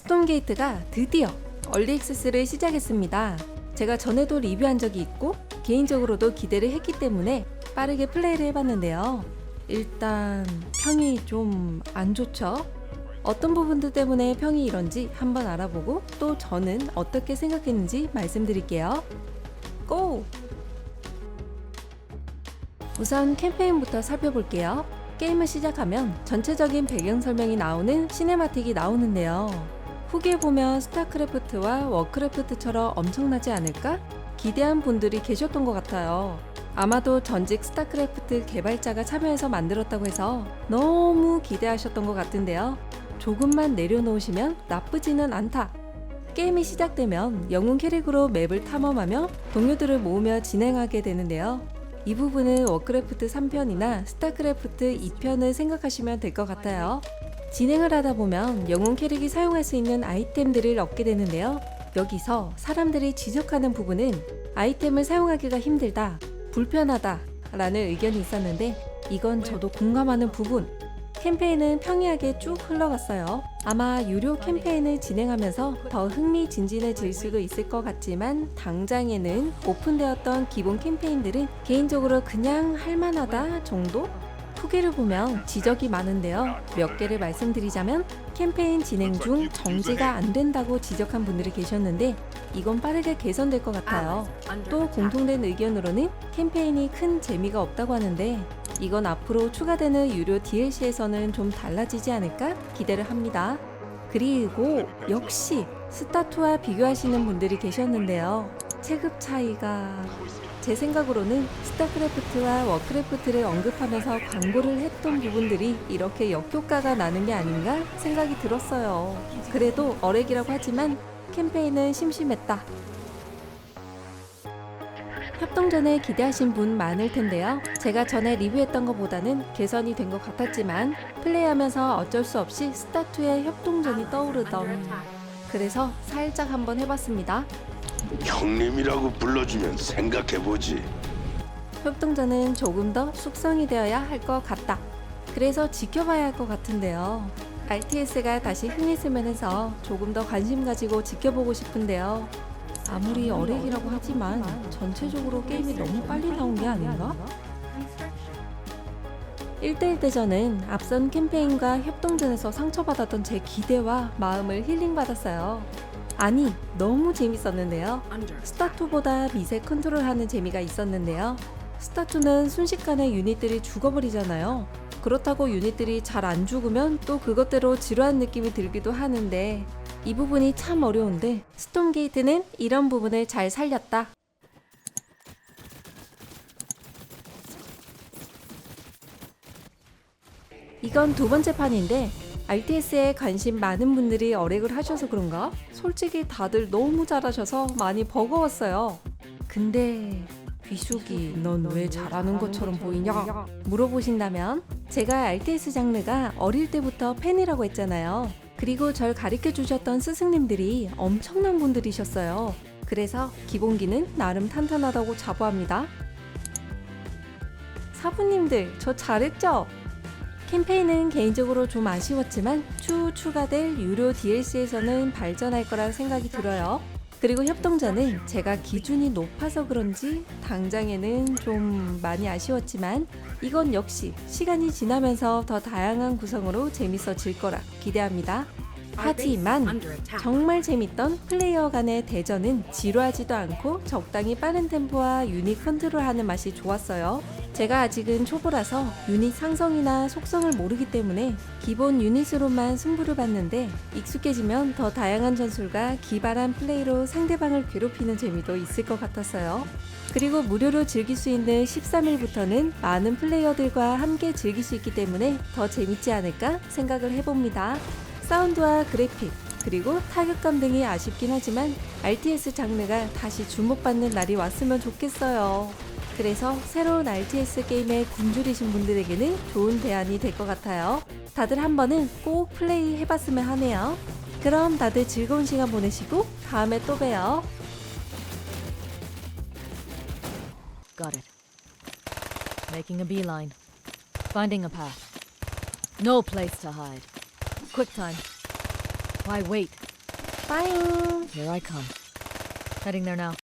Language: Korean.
스톤게이트가 드디어 얼리 액세스를 시작했습니다. 제가 전에도 리뷰한 적이 있고 개인적으로도 기대를 했기 때문에 빠르게 플레이를 해봤는데요. 일단 평이 좀 안 좋죠? 어떤 부분들 때문에 평이 이런지 한번 알아보고 또 저는 어떻게 생각했는지 말씀드릴게요. 고! 우선 캠페인부터 살펴볼게요. 게임을 시작하면 전체적인 배경 설명이 나오는 시네마틱이 나오는데요. 후기에 보면 스타크래프트와 워크래프트처럼 엄청나지 않을까? 기대한 분들이 계셨던 것 같아요. 아마도 전직 스타크래프트 개발자가 참여해서 만들었다고 해서 너무 기대하셨던 것 같은데요. 조금만 내려놓으시면 나쁘지는 않다. 게임이 시작되면 영웅 캐릭으로 맵을 탐험하며 동료들을 모으며 진행하게 되는데요. 이 부분은 워크래프트 3편이나 스타크래프트 2편을 생각하시면 될 것 같아요. 진행을 하다 보면 영웅 캐릭이 사용할 수 있는 아이템들을 얻게 되는데요. 여기서 사람들이 지적하는 부분은 아이템을 사용하기가 힘들다, 불편하다 라는 의견이 있었는데 이건 저도 공감하는 부분. 캠페인은 평이하게 쭉 흘러갔어요. 아마 유료 캠페인을 진행하면서 더 흥미진진해질 수도 있을 것 같지만 당장에는 오픈되었던 기본 캠페인들은 개인적으로 그냥 할만하다 정도? 후기를 보면 지적이 많은데요. 몇 개를 말씀드리자면 캠페인 진행 중 정지가 안 된다고 지적한 분들이 계셨는데 이건 빠르게 개선될 것 같아요. 또 공통된 의견으로는 캠페인이 큰 재미가 없다고 하는데 이건 앞으로 추가되는 유료 DLC에서는 좀 달라지지 않을까 기대를 합니다. 그리고 역시 스타2와 비교하시는 분들이 계셨는데요. 체급 차이가 제 생각으로는 스타크래프트와 워크래프트를 언급하면서 광고를 했던 부분들이 이렇게 역효과가 나는 게 아닌가 생각이 들었어요. 그래도 어렉이라고 하지만 캠페인은 심심했다. 협동전에 기대하신 분 많을 텐데요. 제가 전에 리뷰했던 것보다는 개선이 된 것 같았지만 플레이하면서 어쩔 수 없이 스타2의 협동전이 떠오르던 그래서 살짝 한번 해봤습니다. 형님이라고 불러주면 생각해보지. 협동전은 조금 더 숙성이 되어야 할 것 같다. 그래서 지켜봐야 할 것 같은데요. RTS가 다시 흥했으면 해서 조금 더 관심 가지고 지켜보고 싶은데요. 아무리 어렉이라고 하지만 전체적으로 게임이 너무 빨리 나온 게 아닌가? 1대1 대전은 앞선 캠페인과 협동전에서 상처받았던 제 기대와 마음을 힐링받았어요. 아니, 너무 재밌었는데요. 스타2보다 미세 컨트롤하는 재미가 있었는데요. 스타2는 순식간에 유닛들이 죽어버리잖아요. 그렇다고 유닛들이 잘 안 죽으면 또 그것대로 지루한 느낌이 들기도 하는데 이 부분이 참 어려운데 스톤게이트는 이런 부분을 잘 살렸다. 이건 두 번째 판인데 RTS에 관심 많은 분들이 어렉을 하셔서 그런가? 솔직히 다들 너무 잘하셔서 많이 버거웠어요. 근데 비수기 넌왜 잘하는 것처럼 보이냐? 물어보신다면 제가 RTS 장르가 어릴 때부터 팬이라고 했잖아요. 그리고 절 가르쳐 주셨던 스승님들이 엄청난 분들이셨어요. 그래서 기본기는 나름 탄탄하다고 자부합니다. 사부님들 저 잘했죠? 캠페인은 개인적으로 좀 아쉬웠지만 추후 추가될 유료 DLC에서는 발전할 거라 생각이 들어요. 그리고 협동전은 제가 기준이 높아서 그런지 당장에는 좀 많이 아쉬웠지만 이건 역시 시간이 지나면서 더 다양한 구성으로 재밌어질 거라 기대합니다. 하지만 정말 재밌던 플레이어 간의 대전은 지루하지도 않고 적당히 빠른 템포와 유닛 컨트롤하는 맛이 좋았어요. 제가 아직은 초보라서 유닛 상성이나 속성을 모르기 때문에 기본 유닛으로만 승부를 봤는데 익숙해지면 더 다양한 전술과 기발한 플레이로 상대방을 괴롭히는 재미도 있을 것 같았어요. 그리고 무료로 즐길 수 있는 13일부터는 많은 플레이어들과 함께 즐길 수 있기 때문에 더 재밌지 않을까 생각을 해봅니다. 사운드와 그래픽, 그리고 타격감 등이 아쉽긴 하지만 RTS 장르가 다시 주목받는 날이 왔으면 좋겠어요. 그래서 새로운 RTS 게임에 굶주리신 분들에게는 좋은 대안이 될 것 같아요. 다들 한 번은 꼭 플레이 해봤으면 하네요. 그럼 다들 즐거운 시간 보내시고 다음에 또 봬요. Got it. Making a beeline. Finding a path. No place to hide. Quick time. Why wait? 빠잉. Here I come. Heading there now.